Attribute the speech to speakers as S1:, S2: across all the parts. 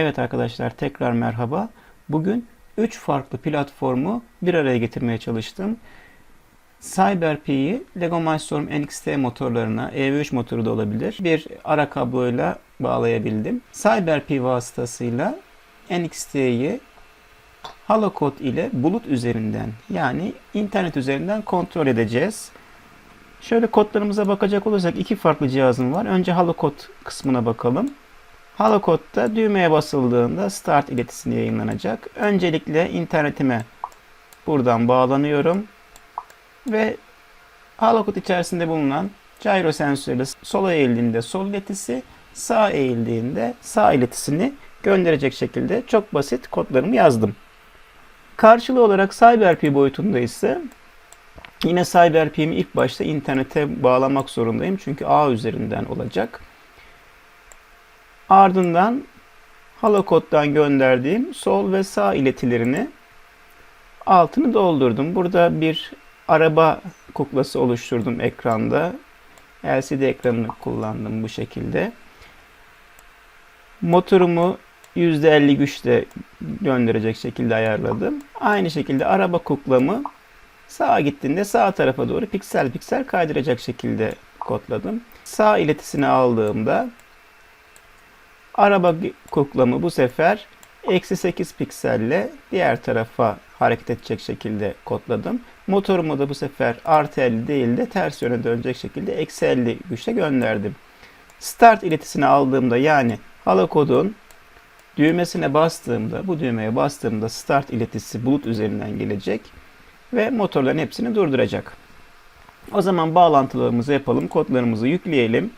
S1: Evet arkadaşlar tekrar merhaba. Bugün 3 farklı platformu bir araya getirmeye çalıştım. CyberP'yi Lego Mindstorm NXT motorlarına, EV3 motoru da olabilir, bir ara kabloyla bağlayabildim. CyberP vasıtasıyla NXT'yi Halocode ile bulut üzerinden yani internet üzerinden kontrol edeceğiz. Şöyle kodlarımıza bakacak olursak iki farklı cihazım var. Önce Halocode kısmına bakalım. Halocode'da düğmeye basıldığında start iletisini yayınlanacak. Öncelikle internetime buradan bağlanıyorum ve Halocode içerisinde bulunan gyro sensörü sola eğildiğinde sol iletisi, sağ eğildiğinde sağ iletisini gönderecek şekilde çok basit kodlarımı yazdım. Karşılığı olarak CyberP boyutunda ise yine CyberP'mi ilk başta internete bağlamak zorundayım çünkü ağ üzerinden olacak. Ardından Halocode'dan gönderdiğim sol ve sağ iletilerini altını doldurdum. Burada bir araba kuklası oluşturdum ekranda. LCD ekranını kullandım bu şekilde. Motorumu %50 güçle gönderecek şekilde ayarladım. Aynı şekilde araba kuklamı sağa gittiğinde sağ tarafa doğru piksel piksel kaydıracak şekilde kodladım. Sağ iletisini aldığımda araba kuklamı bu sefer eksi 8 pikselle diğer tarafa hareket edecek şekilde kodladım. Motorumu da bu sefer artı 50 değil de ters yöne dönecek şekilde eksi 50 güçle gönderdim. Start iletisini aldığımda yani halokodun düğmesine bastığımda, bu düğmeye bastığımda start iletisi bulut üzerinden gelecek ve motorların hepsini durduracak. O zaman bağlantılarımızı yapalım, kodlarımızı yükleyelim.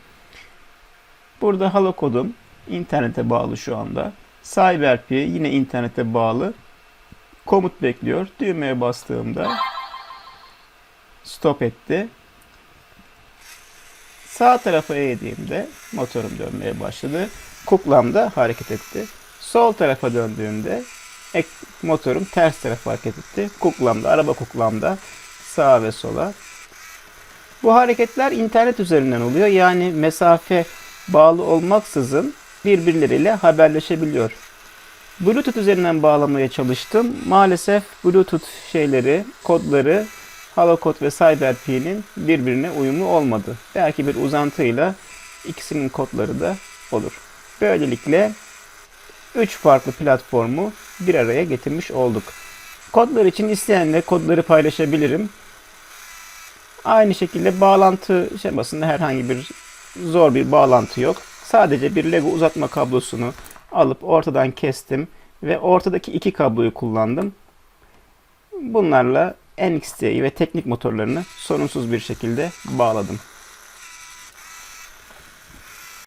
S1: Burada halokodum internete bağlı şu anda. CyberP yine internete bağlı. Komut bekliyor. Düğmeye bastığımda stop etti. Sağ tarafa eğdiğimde motorum dönmeye başladı. Kuklam da hareket etti. Sol tarafa döndüğümde motorum ters tarafa hareket etti. Kuklamda, araba kuklamda sağa ve sola. Bu hareketler internet üzerinden oluyor. Yani mesafe bağlı olmaksızın birbirleriyle haberleşebiliyor. Bluetooth üzerinden bağlamaya çalıştım. Maalesef Bluetooth şeyleri, kodları Halocode ve CyberP'nin birbirine uyumlu olmadı. Belki bir uzantıyla ikisinin kodları da olur. Böylelikle 3 farklı platformu bir araya getirmiş olduk. Kodlar için isteyenle kodları paylaşabilirim. Aynı şekilde bağlantı şemasında herhangi bir zor bir bağlantı yok. Sadece bir Lego uzatma kablosunu alıp ortadan kestim ve ortadaki iki kabloyu kullandım. Bunlarla NXT'yi ve teknik motorlarını sorunsuz bir şekilde bağladım.